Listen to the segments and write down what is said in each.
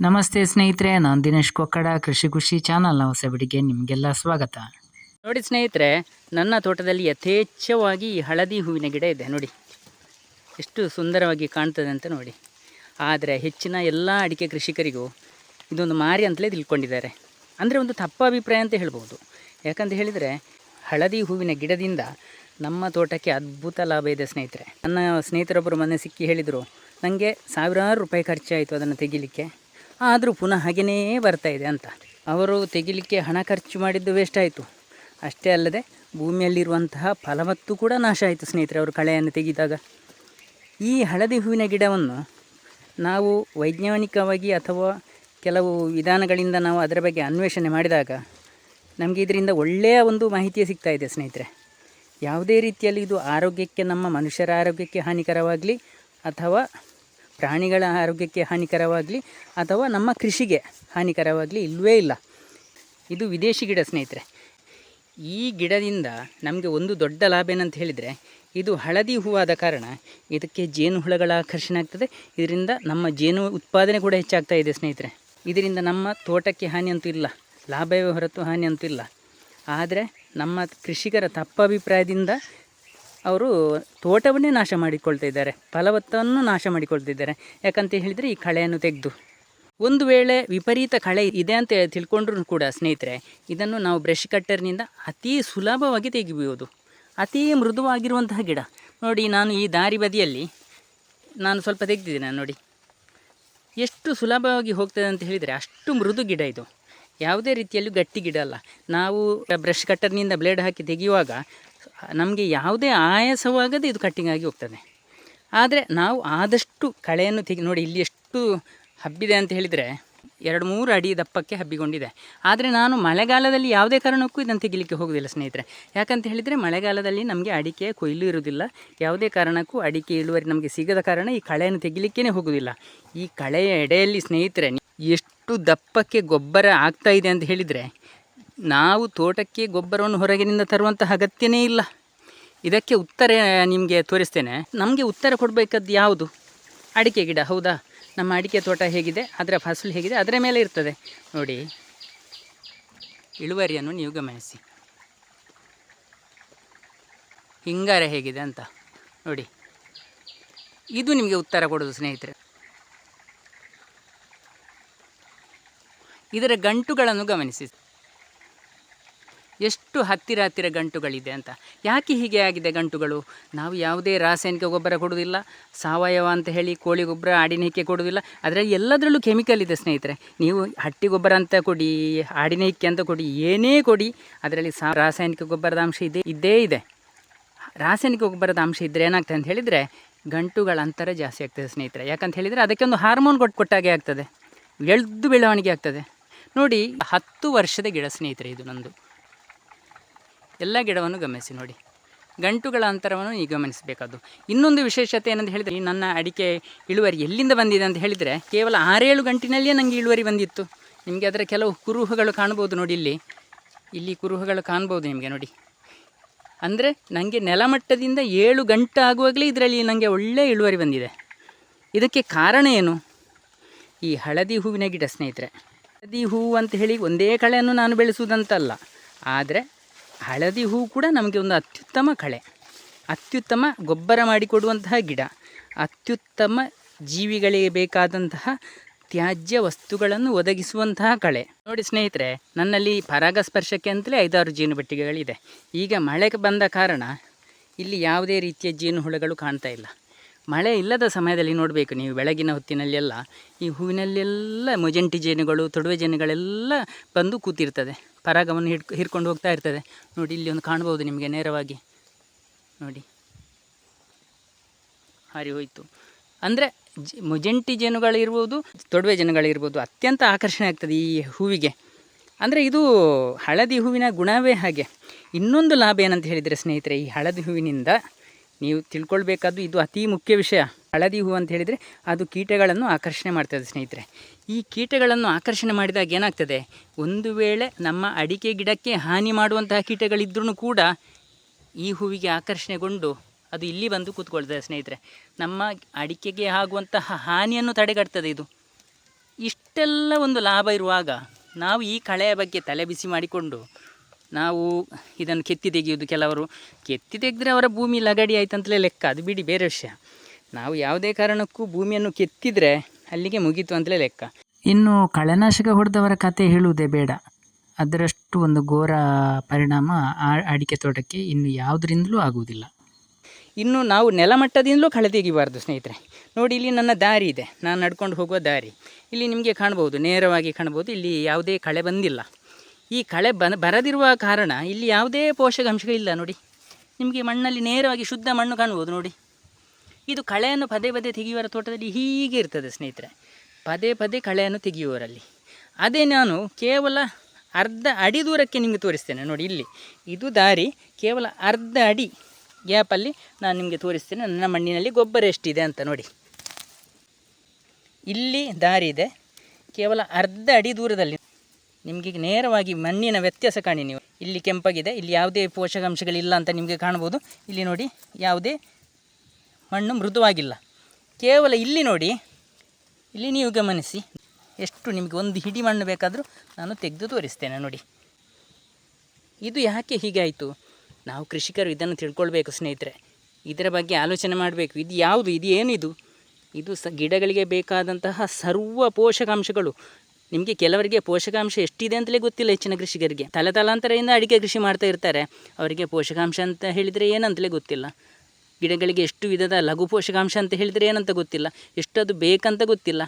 ನಮಸ್ತೆ ಸ್ನೇಹಿತರೆ, ನಾನು ದಿನೇಶ್ ಕೊಕ್ಕಡ, ಕೃಷಿ ಖುಷಿ ಚಾನಲ್ನ ಹೊಸಬಡಿಗೆ ನಿಮಗೆಲ್ಲ ಸ್ವಾಗತ. ನೋಡಿ ಸ್ನೇಹಿತರೆ, ನನ್ನ ತೋಟದಲ್ಲಿ ಯಥೇಚ್ಛವಾಗಿ ಹಳದಿ ಹೂವಿನ ಗಿಡ ಇದೆ, ನೋಡಿ. ಎಷ್ಟು ಸುಂದರವಾಗಿ ಕಾಣ್ತದೆ ಅಂತ ನೋಡಿ. ಆದರೆ ಹೆಚ್ಚಿನ ಎಲ್ಲ ಅಡಿಕೆ ಕೃಷಿಕರಿಗೂ ಇದೊಂದು ಮಾರಿ ಅಂತಲೇ ತಿಳ್ಕೊಂಡಿದ್ದಾರೆ. ಅಂದರೆ ಒಂದು ತಪ್ಪ ಅಭಿಪ್ರಾಯ ಅಂತ ಹೇಳ್ಬೋದು. ಯಾಕಂತ ಹೇಳಿದರೆ, ಹಳದಿ ಹೂವಿನ ಗಿಡದಿಂದ ನಮ್ಮ ತೋಟಕ್ಕೆ ಅದ್ಭುತ ಲಾಭ ಇದೆ ಸ್ನೇಹಿತರೆ. ನನ್ನ ಸ್ನೇಹಿತರೊಬ್ಬರು ಮನೆ ಸಿಕ್ಕಿ ಹೇಳಿದರು ನನಗೆ ಸಾವಿರಾರು ರೂಪಾಯಿ ಖರ್ಚಾಯಿತು ಅದನ್ನು ತೆಗಿಲಿಕ್ಕೆ. ಆದರೂ ಪುನಃ ಹಾಗೆಯೇ ಇದೆ ಅಂತ. ಅವರು ತೆಗಿಲಿಕ್ಕೆ ಹಣ ಖರ್ಚು ಮಾಡಿದ್ದು ವೇಸ್ಟ್ ಆಯಿತು. ಅಷ್ಟೇ ಅಲ್ಲದೆ ಭೂಮಿಯಲ್ಲಿರುವಂತಹ ಫಲವತ್ತು ಕೂಡ ನಾಶ ಆಯಿತು ಸ್ನೇಹಿತರೆ ಅವರು ಕಳೆಯನ್ನು ತೆಗೆದಾಗ. ಈ ಹಳದಿ ಹೂವಿನ ಗಿಡವನ್ನು ನಾವು ವೈಜ್ಞಾನಿಕವಾಗಿ ಅಥವಾ ಕೆಲವು ವಿಧಾನಗಳಿಂದ ನಾವು ಅದರ ಬಗ್ಗೆ ಅನ್ವೇಷಣೆ ಮಾಡಿದಾಗ ನಮಗೆ ಇದರಿಂದ ಒಳ್ಳೆಯ ಒಂದು ಮಾಹಿತಿ ಸಿಗ್ತಾ ಇದೆ ಸ್ನೇಹಿತರೆ. ಯಾವುದೇ ರೀತಿಯಲ್ಲಿ ಇದು ಆರೋಗ್ಯಕ್ಕೆ ನಮ್ಮ ಮನುಷ್ಯರ ಆರೋಗ್ಯಕ್ಕೆ ಹಾನಿಕರವಾಗಲಿ ಅಥವಾ ಪ್ರಾಣಿಗಳ ಆರೋಗ್ಯಕ್ಕೆ ಹಾನಿಕರವಾಗಲಿ ಅಥವಾ ನಮ್ಮ ಕೃಷಿಗೆ ಹಾನಿಕರವಾಗಲಿ ಇಲ್ಲವೇ ಇಲ್ಲ. ಇದು ವಿದೇಶಿ ಗಿಡ ಸ್ನೇಹಿತರೆ. ಈ ಗಿಡದಿಂದ ನಮಗೆ ಒಂದು ದೊಡ್ಡ ಲಾಭ ಏನಂತ ಹೇಳಿದರೆ, ಇದು ಹಳದಿ ಹೂವಾದ ಕಾರಣ ಇದಕ್ಕೆ ಜೇನು ಹುಳಗಳ ಆಕರ್ಷಣೆ ಆಗ್ತದೆ. ಇದರಿಂದ ನಮ್ಮ ಜೇನು ಉತ್ಪಾದನೆ ಕೂಡ ಹೆಚ್ಚಾಗ್ತಾ ಇದೆ ಸ್ನೇಹಿತರೆ. ಇದರಿಂದ ನಮ್ಮ ತೋಟಕ್ಕೆ ಹಾನಿ ಅಂತೂ ಇಲ್ಲ, ಲಾಭವೇ ಹೊರತು ಹಾನಿ ಅಂತೂ ಇಲ್ಲ. ಆದರೆ ನಮ್ಮ ಕೃಷಿಕರ ತಪ್ಪಭಿಪ್ರಾಯದಿಂದ ಅವರು ತೋಟವನ್ನೇ ನಾಶ ಮಾಡಿಕೊಳ್ತಾ ಇದ್ದಾರೆ ಫಲವತ್ತವನ್ನು ನಾಶ ಮಾಡಿಕೊಳ್ತಿದ್ದಾರೆ ಯಾಕಂತ ಹೇಳಿದರೆ ಈ ಕಳೆಯನ್ನು ತೆಗೆದು, ಒಂದು ವೇಳೆ ವಿಪರೀತ ಕಳೆ ಇದೆ ಅಂತ ತಿಳ್ಕೊಂಡ್ರೂ ಕೂಡ ಸ್ನೇಹಿತರೆ, ಇದನ್ನು ನಾವು ಬ್ರಷ್ ಕಟ್ಟರ್ನಿಂದ ಅತಿ ಸುಲಭವಾಗಿ ತೆಗಿಬೋದು ಅತಿ ಮೃದುವಾಗಿರುವಂತಹ ಗಿಡ. ನೋಡಿ, ನಾನು ಈ ದಾರಿ ಬದಿಯಲ್ಲಿ ನಾನು ಸ್ವಲ್ಪ ತೆಗೆದಿದ್ದೇನೆ, ನೋಡಿ. ಎಷ್ಟು ಸುಲಭವಾಗಿ ಹೋಗ್ತದೆ ಅಂತ ಹೇಳಿದರೆ ಅಷ್ಟು ಮೃದು ಗಿಡ ಇದು. ಯಾವುದೇ ರೀತಿಯಲ್ಲೂ ಗಟ್ಟಿ ಗಿಡ ಅಲ್ಲ. ನಾವು ಬ್ರಷ್ ಕಟ್ಟರ್ನಿಂದ ಬ್ಲೇಡ್ ಹಾಕಿ ತೆಗೆಯುವಾಗ ನಮಗೆ ಯಾವುದೇ ಆಯಾಸವಾಗದೆ ಇದು ಕಟ್ಟಿಂಗ್ ಆಗಿ ಹೋಗ್ತದೆ. ಆದರೆ ನಾವು ಆದಷ್ಟು ಕಳೆಯನ್ನು ತೆಗೆ, ನೋಡಿ ಇಲ್ಲಿ ಎಷ್ಟು ಹಬ್ಬಿದೆ ಅಂತ ಹೇಳಿದರೆ ಎರಡು ಮೂರು ಅಡಿ ದಪ್ಪಕ್ಕೆ ಹಬ್ಬಿಕೊಂಡಿದೆ. ಆದರೆ ನಾನು ಮಳೆಗಾಲದಲ್ಲಿ ಯಾವುದೇ ಕಾರಣಕ್ಕೂ ಇದನ್ನು ತೆಗಿಲಿಕ್ಕೆ ಹೋಗೋದಿಲ್ಲ ಸ್ನೇಹಿತರೆ. ಯಾಕಂತ ಹೇಳಿದರೆ ಮಳೆಗಾಲದಲ್ಲಿ ನಮಗೆ ಅಡಿಕೆ ಕೊಯ್ಲು ಇರುವುದಿಲ್ಲ ಯಾವುದೇ ಕಾರಣಕ್ಕೂ ಅಡಿಕೆ ಇಳುವರಿ ನಮಗೆ ಸಿಗದ ಕಾರಣ ಈ ಕಳೆಯನ್ನು ತೆಗಿಲಿಕ್ಕೇ ಹೋಗೋದಿಲ್ಲ. ಈ ಕಳೆಯ ಎಡೆಯಲ್ಲಿ ಸ್ನೇಹಿತರೆ, ಎಷ್ಟು ದಪ್ಪಕ್ಕೆ ಗೊಬ್ಬರ ಆಗ್ತಾ ಇದೆ ಅಂತ ಹೇಳಿದರೆ ನಾವು ತೋಟಕ್ಕೆ ಗೊಬ್ಬರವನ್ನು ಹೊರಗಿನಿಂದ ತರುವಂತಹ ಅಗತ್ಯನೇ ಇಲ್ಲ. ಇದಕ್ಕೆ ಉತ್ತರ ನಿಮಗೆ ತೋರಿಸ್ತೇನೆ. ನಮಗೆ ಉತ್ತರ ಕೊಡಬೇಕಾದ್ದು ಯಾವುದು? ಅಡಿಕೆ ಗಿಡ, ಹೌದಾ? ನಮ್ಮ ಅಡಿಕೆ ತೋಟ ಹೇಗಿದೆ? ಅದರ ಫಸಲು ಹೇಗಿದೆ? ಅದರ ಮೇಲೆ ಇರ್ತದೆ. ನೋಡಿ. ಇಳುವರಿಯನ್ನು ನೀವು ಗಮನಿಸಿ. ಹಿಂಗಾರ ಹೇಗಿದೆ ಅಂತ. ನೋಡಿ. ಇದು ನಿಮಗೆ ಉತ್ತರ ಕೊಡೋದು, ಸ್ನೇಹಿತರೆ. ಇದರ ಗಂಟುಗಳನ್ನು ಗಮನಿಸಿ. ಎಷ್ಟು ಹತ್ತಿರ ಹತ್ತಿರ ಗಂಟುಗಳಿದೆ ಅಂತ. ಯಾಕೆ ಹೀಗೆ ಆಗಿದೆ ಗಂಟುಗಳು? ನಾವು ಯಾವುದೇ ರಾಸಾಯನಿಕ ಗೊಬ್ಬರ ಕೊಡುವುದಿಲ್ಲ, ಸಾವಯವ ಅಂತ ಹೇಳಿ ಕೋಳಿ ಗೊಬ್ಬರ ಆಡಿನಹಿಕ್ಕೆ ಕೊಡುವುದಿಲ್ಲ. ಅದರಲ್ಲಿ ಎಲ್ಲದರಲ್ಲೂ ಕೆಮಿಕಲ್ ಇದೆ ಸ್ನೇಹಿತರೆ. ನೀವು ಹಟ್ಟಿ ಗೊಬ್ಬರ ಅಂತ ಕೊಡಿ ಆಡಿನಹಿಕ್ಕೆ ಅಂತ ಕೊಡಿ, ಏನೇ ಕೊಡಿ, ಅದರಲ್ಲಿ ಸಾ ರಾಸಾಯನಿಕ ಗೊಬ್ಬರದ ಅಂಶ ಇದೆ, ಇದ್ದೇ ಇದೆ. ರಾಸಾಯನಿಕ ಗೊಬ್ಬರದ ಅಂಶ ಇದ್ದರೆ ಏನಾಗ್ತದೆ ಅಂತ ಹೇಳಿದರೆ ಗಂಟುಗಳ ಅಂತರ ಜಾಸ್ತಿ ಆಗ್ತದೆ ಸ್ನೇಹಿತರೆ. ಯಾಕಂತ ಹೇಳಿದರೆ ಅದಕ್ಕೆ ಒಂದು ಹಾರ್ಮೋನ್ ಕೊಟ್ಟು ಕೊಟ್ಟಾಗೆ ಆಗ್ತದೆ. ಎಳ್ದು ಬೆಳವಣಿಗೆ ಆಗ್ತದೆ. ನೋಡಿ, ಹತ್ತು ವರ್ಷದ ಗಿಡ ಸ್ನೇಹಿತರೆ ಇದು ನಂದು. ಎಲ್ಲ ಗಿಡವನ್ನು ಗಮನಿಸಿ ನೋಡಿ. ಗಂಟುಗಳ ಅಂತರವನ್ನು ಈ ಗಮನಿಸಬೇಕಾದ್ದು. ಇನ್ನೊಂದು ವಿಶೇಷತೆ ಏನಂತ ಹೇಳಿದರೆ ನನ್ನ ಅಡಿಕೆ ಇಳುವರಿ ಎಲ್ಲಿಂದ ಬಂದಿದೆ ಅಂತ ಹೇಳಿದರೆ, ಕೇವಲ ಆರೇಳು ಗಂಟಿನಲ್ಲಿಯೇ ನನಗೆ ಇಳುವರಿ ಬಂದಿತ್ತು. ನಿಮಗೆ ಅದರ ಕೆಲವು ಕುರುಹುಗಳು ಕಾಣ್ಬೋದು ನೋಡಿ ಇಲ್ಲಿ. ಇಲ್ಲಿ ಕುರುಹುಗಳು ಕಾಣ್ಬೋದು ನಿಮಗೆ ನೋಡಿ. ಅಂದರೆ ನನಗೆ ನೆಲಮಟ್ಟದಿಂದ ಏಳು ಗಂಟೆ ಆಗುವಾಗಲೇ ಇದರಲ್ಲಿ ನನಗೆ ಒಳ್ಳೆಯ ಇಳುವರಿ ಬಂದಿದೆ. ಇದಕ್ಕೆ ಕಾರಣ ಏನು? ಈ ಹಳದಿ ಹೂವಿನ ಗಿಡ ಸ್ನೇಹಿತರೆ. ಹಳದಿ ಹೂವು ಅಂತ ಹೇಳಿ ಒಂದೇ ಕಳೆಯನ್ನು ನಾನು ಬೆಳೆಸುವುದಂತಲ್ಲ. ಆದರೆ ಹಳದಿ ಹೂ ಕೂಡ ನಮಗೆ ಒಂದು ಅತ್ಯುತ್ತಮ ಕಳೆ. ಅತ್ಯುತ್ತಮ ಗೊಬ್ಬರ ಮಾಡಿಕೊಡುವಂತಹ ಗಿಡ. ಅತ್ಯುತ್ತಮ ಜೀವಿಗಳಿಗೆ ಬೇಕಾದಂತಹ ತ್ಯಾಜ್ಯ ವಸ್ತುಗಳನ್ನು ಒದಗಿಸುವಂತಹ ಕಳೆ. ನೋಡಿ ಸ್ನೇಹಿತರೆ, ನನ್ನಲ್ಲಿ ಪರಾಗಸ್ಪರ್ಶಕ್ಕೆ ಅಂತಲೇ ಐದಾರು ಜೇನುಬೆಟ್ಟಿಗೆಗಳಿದೆ. ಈಗ ಮಳೆ ಬಂದ ಕಾರಣ ಇಲ್ಲಿ ಯಾವುದೇ ರೀತಿಯ ಜೇನು ಹುಳಗಳು ಕಾಣ್ತಾ ಇಲ್ಲ. ಮಳೆ ಇಲ್ಲದ ಸಮಯದಲ್ಲಿ ನೋಡಬೇಕು ನೀವು, ಬೆಳಗಿನ ಹೊತ್ತಿನಲ್ಲೆಲ್ಲ ಈ ಹೂವಿನಲ್ಲೆಲ್ಲ ಮೊಜೆಂಟಿ ಜೇನುಗಳು, ತೊಡುವೆ ಜೇನುಗಳೆಲ್ಲ ಬಂದು ಕೂತಿರ್ತದೆ. ಪರಾಗವನ್ನು ಹಿಡ್ಕೊ ಹಿಡ್ಕೊಂಡು ಹೋಗ್ತಾ ಇರ್ತದೆ. ನೋಡಿ, ಇಲ್ಲಿ ಒಂದು ಕಾಣ್ಬೋದು ನಿಮಗೆ ನೇರವಾಗಿ. ನೋಡಿ. ಹಾರಿ ಹೋಯಿತು. ಅಂದರೆ ಮೊಜೆಂಟಿ ಜೇನುಗಳಿರ್ಬೋದು, ತೊಡವೆ ಜನಗಳಿರ್ಬೋದು ಅತ್ಯಂತ ಆಕರ್ಷಣೆ ಆಗ್ತದೆ ಈ ಹೂವಿಗೆ. ಅಂದರೆ, ಇದು ಹಳದಿ ಹೂವಿನ ಗುಣವೇ ಹಾಗೆ. ಇನ್ನೊಂದು ಲಾಭ ಏನಂತ ಹೇಳಿದರೆ, ಸ್ನೇಹಿತರೆ, ಈ ಹಳದಿ ಹೂವಿನಿಂದ ನೀವು ತಿಳ್ಕೊಳ್ಬೇಕಾದ್ದು ಇದು ಅತಿ ಮುಖ್ಯ ವಿಷಯ. ಹಳದಿ ಹೂವು ಅಂತ ಹೇಳಿದರೆ ಅದು ಕೀಟಗಳನ್ನು ಆಕರ್ಷಣೆ ಮಾಡ್ತದೆ ಸ್ನೇಹಿತರೆ. ಈ ಕೀಟಗಳನ್ನು ಆಕರ್ಷಣೆ ಮಾಡಿದಾಗ ಏನಾಗ್ತದೆ? ಒಂದು ವೇಳೆ ನಮ್ಮ ಅಡಿಕೆ ಗಿಡಕ್ಕೆ ಹಾನಿ ಮಾಡುವಂತಹ ಕೀಟಗಳಿದ್ರೂ ಕೂಡ ಈ ಹೂವಿಗೆ ಆಕರ್ಷಣೆಗೊಂಡು ಅದು ಇಲ್ಲಿ ಬಂದು ಕೂತ್ಕೊಳ್ತದೆ ಸ್ನೇಹಿತರೆ. ನಮ್ಮ ಅಡಿಕೆಗೆ ಆಗುವಂತಹ ಹಾನಿಯನ್ನು ತಡೆಗಟ್ತದೆ ಇದು. ಇಷ್ಟೆಲ್ಲ ಒಂದು ಲಾಭ ಇರುವಾಗ ನಾವು ಈ ಕಳೆಯ ಬಗ್ಗೆ ತಲೆ ಬಿಸಿ ಮಾಡಿಕೊಂಡು ನಾವು ಇದನ್ನು ಕೆತ್ತಿ ತೆಗೆಯುವುದು ಕೆಲವರು. ಕೆತ್ತಿ ತೆಗೆದ್ರೆ ಅವರ ಭೂಮಿ ಲಗಡಿ ಆಯ್ತಂತಲೇ ಲೆಕ್ಕ, ಅದು ಬಿಡಿ ಬೇರೆ ವಿಷಯ. ನಾವು ಯಾವುದೇ ಕಾರಣಕ್ಕೂ ಭೂಮಿಯನ್ನು ಕೆತ್ತಿದರೆ ಅಲ್ಲಿಗೆ ಮುಗೀತು ಅಂತಲೇ ಲೆಕ್ಕ. ಇನ್ನು ಕಳೆನಾಶಕ ಹೊಡೆದವರ ಕತೆ ಹೇಳುವುದೇ ಬೇಡ. ಅದರಷ್ಟು ಒಂದು ಘೋರ ಪರಿಣಾಮ ಆ ಅಡಿಕೆ ತೋಟಕ್ಕೆ ಇನ್ನು ಯಾವುದರಿಂದಲೂ ಆಗುವುದಿಲ್ಲ. ಇನ್ನು ನಾವು ನೆಲಮಟ್ಟದಿಂದಲೂ ಕಳೆ ತೆಗಿಬಾರ್ದು ಸ್ನೇಹಿತರೆ. ನೋಡಿ ಇಲ್ಲಿ ನನ್ನ ದಾರಿ ಇದೆ. ನಾನು ನಡ್ಕೊಂಡು ಹೋಗುವ ದಾರಿ. ಇಲ್ಲಿ ನಿಮಗೆ ಕಾಣ್ಬೋದು ನೇರವಾಗಿ ಕಾಣ್ಬೋದು ಇಲ್ಲಿ ಯಾವುದೇ ಕಳೆ ಬಂದಿಲ್ಲ. ಈ ಕಳೆ ಬನ ಬರದಿರುವ ಕಾರಣ ಇಲ್ಲಿ ಯಾವುದೇ ಪೋಷಕಾಂಶಗಳಿಲ್ಲ ನೋಡಿ. ನಿಮಗೆ ಮಣ್ಣಲ್ಲಿ ನೇರವಾಗಿ ಶುದ್ಧ ಮಣ್ಣು ಕಾಣ್ಬೋದು ನೋಡಿ. ಇದು ಕಳೆಯನ್ನು ಪದೇ ಪದೇ ತೆಗೆಯುವರ ತೋಟದಲ್ಲಿ ಹೀಗೆ ಇರ್ತದೆ ಸ್ನೇಹಿತರೆ. ಪದೇ ಪದೇ ಕಳೆಯನ್ನು ತೆಗೆಯುವವರಲ್ಲಿ. ಅದೇ ನಾನು ಕೇವಲ ಅರ್ಧ ಅಡಿ ದೂರಕ್ಕೆ ನಿಮಗೆ ತೋರಿಸ್ತೇನೆ. ನೋಡಿ ಇಲ್ಲಿ. ಇದು ದಾರಿ, ಕೇವಲ ಅರ್ಧ ಅಡಿ ಗ್ಯಾಪಲ್ಲಿ ನಾನು ನಿಮಗೆ ತೋರಿಸ್ತೇನೆ. ನನ್ನ ಮಣ್ಣಿನಲ್ಲಿ ಗೊಬ್ಬರ ಎಷ್ಟಿದೆ ಅಂತ ನೋಡಿ. ಇಲ್ಲಿ ದಾರಿ ಇದೆ. ಕೇವಲ ಅರ್ಧ ಅಡಿ ದೂರದಲ್ಲಿ. ನಿಮಗೆ ನೇರವಾಗಿ ಮಣ್ಣಿನ ವ್ಯತ್ಯಾಸ ಕಾಣಿ ನೀವು. ಇಲ್ಲಿ ಕೆಂಪಾಗಿದೆ. ಇಲ್ಲಿ ಯಾವುದೇ ಪೋಷಕಾಂಶಗಳಿಲ್ಲ ಅಂತ ನಿಮಗೆ ಕಾಣ್ಬೋದು ಇಲ್ಲಿ ನೋಡಿ ಯಾವುದೇ ಮಣ್ಣು ಮೃದುವಾಗಿಲ್ಲ. ಕೇವಲ ಇಲ್ಲಿ ನೋಡಿ, ಇಲ್ಲಿ ನೀವು ಗಮನಿಸಿ. ಎಷ್ಟು ನಿಮಗೆ ಒಂದು ಹಿಡಿ ಮಣ್ಣು ಬೇಕಾದರೂ ನಾನು ತೆಗೆದು ತೋರಿಸ್ತೇನೆ ನೋಡಿ. ಇದು ಯಾಕೆ ಹೀಗೆ ಆಯಿತು? ನಾವು ಕೃಷಿಕರು ಇದನ್ನು ತಿಳ್ಕೊಳ್ಬೇಕು ಸ್ನೇಹಿತರೆ. ಇದರ ಬಗ್ಗೆ ಆಲೋಚನೆ ಮಾಡಬೇಕು. ಇದು ಯಾವುದು? ಇದು ಏನಿದು? ಇದು ಸ ಗಿಡಗಳಿಗೆ ಬೇಕಾದಂತಹ ಸರ್ವ ಪೋಷಕಾಂಶಗಳು. ನಿಮಗೆ ಕೆಲವರಿಗೆ ಪೋಷಕಾಂಶ ಎಷ್ಟಿದೆ ಅಂತಲೇ ಗೊತ್ತಿಲ್ಲ ಹೆಚ್ಚಿನ ಕೃಷಿಕರಿಗೆ. ತಲೆ ತಲಾಂತರದಿಂದ ಅಡಿಕೆ ಕೃಷಿ ಮಾಡ್ತಾ ಇರ್ತಾರೆ. ಅವರಿಗೆ ಪೋಷಕಾಂಶ ಅಂತ ಹೇಳಿದರೆ ಏನಂತಲೇ ಗೊತ್ತಿಲ್ಲ. ಗಿಡಗಳಿಗೆ ಎಷ್ಟು ವಿಧದ ಲಘು ಪೋಷಕಾಂಶ ಅಂತ ಹೇಳಿದರೆ ಏನಂತ ಗೊತ್ತಿಲ್ಲ ಎಷ್ಟು ಅದು ಬೇಕಂತ ಗೊತ್ತಿಲ್ಲ.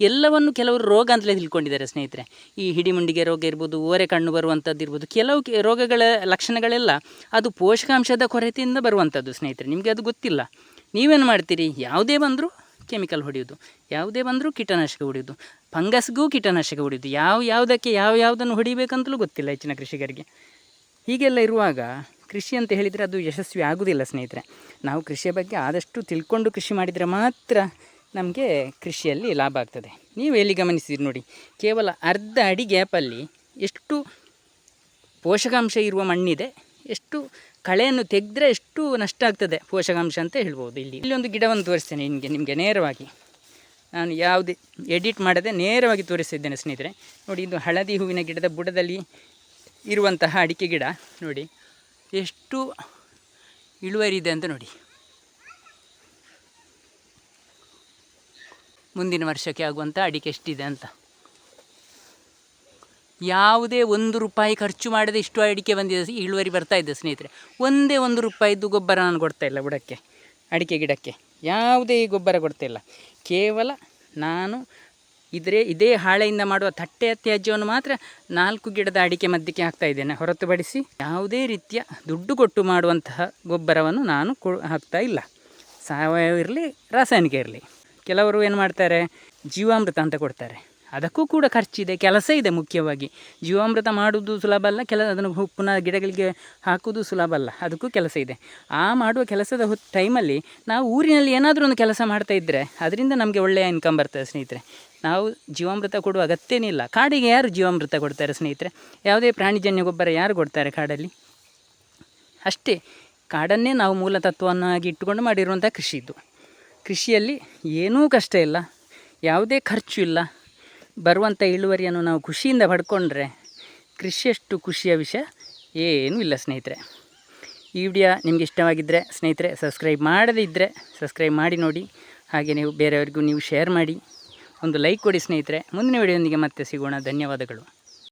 ಎಲ್ಲವನ್ನು ಕೆಲವರು ರೋಗ ಅಂತಲೇ ತಿಳ್ಕೊಂಡಿದ್ದಾರೆ ಸ್ನೇಹಿತರೆ. ಈ ಹಿಡಿಮುಂಡಿಗೆ ರೋಗ ಇರ್ಬೋದು, ಓರೆ ಕಣ್ಣು ಬರುವಂಥದ್ದು ಇರ್ಬೋದು, ಕೆಲವು ರೋಗಗಳ ಲಕ್ಷಣಗಳೆಲ್ಲ ಅದು ಪೋಷಕಾಂಶದ ಕೊರತೆಯಿಂದ ಬರುವಂಥದ್ದು ಸ್ನೇಹಿತರೆ, ನಿಮಗೆ ಅದು ಗೊತ್ತಿಲ್ಲ. ನೀವೇನು ಮಾಡ್ತೀರಿ? ಯಾವುದೇ ಬಂದರೂ ಕೆಮಿಕಲ್ ಹೊಡೆಯೋದು ಯಾವುದೇ ಬಂದರೂ ಕೀಟನಾಶಕ ಹೊಡೆಯೋದು ಫಂಗಸ್ಗೂ ಕೀಟನಾಶಕ ಹೊಡೆಯೋದು ಯಾವ ಯಾವುದಕ್ಕೆ ಯಾವ ಯಾವುದನ್ನು ಹೊಡಿಬೇಕಂತಲೂ ಗೊತ್ತಿಲ್ಲ ಹೆಚ್ಚಿನ ಕೃಷಿಕರಿಗೆ. ಹೀಗೆಲ್ಲ ಇರುವಾಗ ಕೃಷಿ ಅಂತ ಹೇಳಿದರೆ ಅದು ಯಶಸ್ವಿ ಆಗೋದಿಲ್ಲ ಸ್ನೇಹಿತರೆ. ನಾವು ಕೃಷಿಯ ಬಗ್ಗೆ ಆದಷ್ಟು ತಿಳ್ಕೊಂಡು ಕೃಷಿ ಮಾಡಿದರೆ ಮಾತ್ರ ನಮಗೆ ಕೃಷಿಯಲ್ಲಿ ಲಾಭ ಆಗ್ತದೆ. ನೀವು ಎಲ್ಲಿ ಗಮನಿಸಿದ್ರಿ ನೋಡಿ, ಕೇವಲ ಅರ್ಧ ಅಡಿ ಗ್ಯಾಪಲ್ಲಿ ಎಷ್ಟು ಪೋಷಕಾಂಶ ಇರುವ ಮಣ್ಣಿದೆ, ಎಷ್ಟು ಕಳೆಯನ್ನು ತೆಗೆದ್ರೆ ಎಷ್ಟು ನಷ್ಟ ಆಗ್ತದೆ ಪೋಷಕಾಂಶ ಅಂತ ಹೇಳ್ಬೋದು ಇಲ್ಲಿ. ಇಲ್ಲಿ ಒಂದು ಗಿಡವನ್ನು ತೋರಿಸ್ತೇನೆ ನಿಮಗೆ ನಿಮಗೆ ನೇರವಾಗಿ. ನಾನು ಯಾವುದೇ ಎಡಿಟ್ ಮಾಡದೆ ನೇರವಾಗಿ ತೋರಿಸಿದ್ದೇನೆ, ಸ್ನೇಹಿತರೆ. ನೋಡಿ, ಇದು ಹಳದಿ ಹೂವಿನ ಗಿಡದ ಬುಡದಲ್ಲಿ ಇರುವಂತಹ ಅಡಿಕೆ ಗಿಡ. ನೋಡಿ ಎಷ್ಟು ಇಳುವರಿ ಇದೆ ಅಂತ ನೋಡಿ. ಮುಂದಿನ ವರ್ಷಕ್ಕೆ ಆಗುವಂಥ ಅಡಿಕೆ ಎಷ್ಟಿದೆ ಅಂತ. ಯಾವುದೇ ಒಂದು ರೂಪಾಯಿ ಖರ್ಚು ಮಾಡದೆ ಇಷ್ಟು ಅಡಿಕೆ ಬಂದಿದೆ ಇಳುವರಿ ಬರ್ತಾ ಇದೆ ಸ್ನೇಹಿತರೆ. ಒಂದೇ ಒಂದು ರೂಪಾಯಿದ್ದು ಗೊಬ್ಬರ ನಾನು ಕೊಡ್ತಾ ಇಲ್ಲ ಬುಡಕ್ಕೆ, ಅಡಿಕೆ ಗಿಡಕ್ಕೆ. ಯಾವುದೇ ಗೊಬ್ಬರ ಕೊಡ್ತಾ ಇಲ್ಲ. ಕೇವಲ ನಾನು ಇದ್ರೆ ಇದೇ ಹಾಳೆಯಿಂದ ಮಾಡುವ ತಟ್ಟೆಯ ತ್ಯಾಜ್ಯವನ್ನು ಮಾತ್ರ ನಾಲ್ಕು ಗಿಡದ ಅಡಿಕೆ ಮಧ್ಯಕ್ಕೆ ಹಾಕ್ತಾ ಇದ್ದೇನೆ. ಹೊರತುಪಡಿಸಿ ಯಾವುದೇ ರೀತಿಯ ದುಡ್ಡು ಕೊಟ್ಟು ಮಾಡುವಂತಹ ಗೊಬ್ಬರವನ್ನು ನಾನು ಕೊ ಹಾಕ್ತಾ ಇಲ್ಲ. ಸಾವಯವ ಇರಲಿ, ರಾಸಾಯನಿಕ ಇರಲಿ. ಕೆಲವರು ಏನು ಮಾಡ್ತಾರೆ? ಜೀವಾಮೃತ ಅಂತ ಕೊಡ್ತಾರೆ. ಅದಕ್ಕೂ ಕೂಡ ಖರ್ಚಿದೆ, ಕೆಲಸ ಇದೆ ಮುಖ್ಯವಾಗಿ. ಜೀವಾಮೃತ ಮಾಡುವುದು ಸುಲಭ ಅಲ್ಲ, ಕೆಲ, ಅದನ್ನು ಪುನಃ ಗಿಡಗಳಿಗೆ ಹಾಕುವುದು ಸುಲಭ ಅಲ್ಲ, ಅದಕ್ಕೂ ಕೆಲಸ ಇದೆ. ಆ ಮಾಡುವ ಕೆಲಸದ ಹೊತ್ತು ಟೈಮಲ್ಲಿ ನಾವು ಊರಿನಲ್ಲಿ ಏನಾದರೂ ಒಂದು ಕೆಲಸ ಮಾಡ್ತಾ ಇದ್ದರೆ ಅದರಿಂದ ನಮಗೆ ಒಳ್ಳೆಯ ಇನ್ಕಮ್ ಬರ್ತದೆ ಸ್ನೇಹಿತರೆ. ನಾವು ಜೀವಾಮೃತ ಕೊಡುವ ಅಗತ್ಯನೇ ಕಾಡಿಗೆ ಯಾರು ಜೀವಾಮೃತ ಕೊಡ್ತಾರೆ ಸ್ನೇಹಿತರೆ? ಯಾವುದೇ ಪ್ರಾಣಿಜನ್ಯ ಗೊಬ್ಬರ ಯಾರು ಕೊಡ್ತಾರೆ ಕಾಡಲ್ಲಿ? ಅಷ್ಟೇ, ಕಾಡನ್ನೇ ನಾವು ಮೂಲ ತತ್ವವನ್ನಾಗಿ ಇಟ್ಟುಕೊಂಡು ಮಾಡಿರುವಂಥ ಕೃಷಿ ಇದು. ಕೃಷಿಯಲ್ಲಿ ಏನೂ ಕಷ್ಟ ಇಲ್ಲ, ಯಾವುದೇ ಖರ್ಚು ಇಲ್ಲ. ಬರುವಂಥ ಇಳುವರಿಯನ್ನು ನಾವು ಖುಷಿಯಿಂದ ಪಡ್ಕೊಂಡ್ರೆ ಕೃಷಿಯಷ್ಟು ಖುಷಿಯ ವಿಷಯ ಏನೂ ಇಲ್ಲ ಸ್ನೇಹಿತರೆ. ಈ ವಿಡಿಯೋ ನಿಮಗೆ ಇಷ್ಟವಾಗಿದ್ದರೆ ಸ್ನೇಹಿತರೆ ಸಬ್ಸ್ಕ್ರೈಬ್ ಮಾಡದೇ ಇದ್ದರೆ ಸಬ್ಸ್ಕ್ರೈಬ್ ಮಾಡಿ ನೋಡಿ. ಹಾಗೆ ನೀವು ಬೇರೆಯವರಿಗೂ ನೀವು ಶೇರ್ ಮಾಡಿ. ಒಂದು ಲೈಕ್ ಕೊಡಿ ಸ್ನೇಹಿತರೆ. ಮುಂದಿನ ವಿಡಿಯೋದೊಂದಿಗೆ ಮತ್ತೆ ಸಿಗೋಣ. ಧನ್ಯವಾದಗಳು.